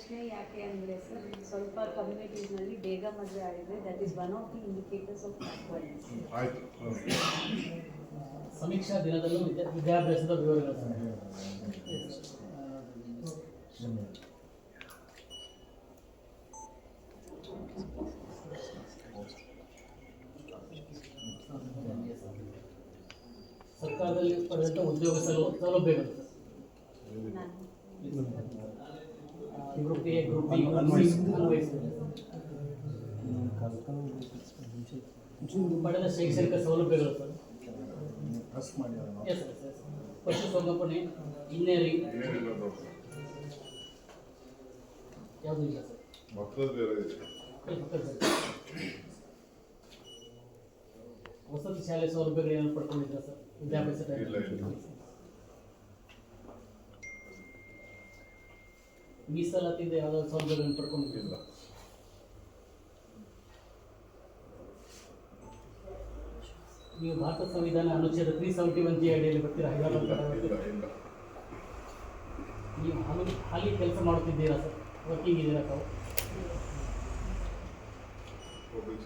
ಪ್ರಶ್ನೆ ಯಾಕೆ ಅಂದರೆ ಸರ್ ಸ್ವಲ್ಪ ಕಮ್ಯುನಿಟೀಸ್ನಲ್ಲಿ ಬೇಗ ಮದುವೆ ಆಗಿದೆ that is one of the indicators of backwardness ಆಯ್ತು ಸಮೀಕ್ಷಾ ದಿನದಲ್ಲೂ ವಿದ್ಯಾ ವಿದ್ಯಾಭ್ಯಾಸದ ವಿವರಗಳು ಸರ್ಕಾರದಲ್ಲಿ ಪಡೆದಂಥ ಉದ್ಯೋಗ ಸೌಲ- ಸೌಲಭ್ಯಗಳು ನಾನು ಗ್ರೂಪ್ ಎ ಗ್ರೂಪ್ ಬಿ ಅನ್ವಯಿಸಿದೆ ಪಡೆದ ಶೈಕ್ಷಣಿಕ ಸೌಲಭ್ಯಗಳು. ಸರ್ ಎಸ್ ಎಸ್ ಎಸ್ ಪಶುಸಂಗೋಪನೆ ಇಂಜಿನಿಯರಿಂಗ್ ಯಾವುದೂ ಇಲ್ಲ ಸರ್. ವಸತಿ ಶಾಲೆ ಸೌಲಭ್ಯಗಳು ಏನಾದ್ರು ಪಡ್ಕೊಂಡಿದ್ದೀರಾ ಸರ್ ವಿದ್ಯಾಭ್ಯಾಸ ಮೀಸಲಾತಿಯಿಂದ ಯಾವ್ದಾದ್ರು ಸೌಲಭ್ಯಗಳನ್ನು ಪಡ್ಕೊಂಡಿದ್ದೀರಾ ಇಲ್ಲ ನೀವು ಭಾರತ ಸಂವಿಧಾನ ಅನುಚ್ಛೇದ ತ್ರೀ ಸೆವೆಂಟಿ ಒನ್ ಜಿ ಅಡಿಯಲ್ಲಿ ಬರ್ತೀರಾ ನೀವು ಹಾಲಿ ಹಾಲಿ ಕೆಲಸ ಮಾಡುತ್ತಿದ್ದೀರಾ ಸರ್ ವರ್ಕಿಂಗ್ ಇದ್ದೀರಾ ತಾವು ಪಬ್ಲಿಕ್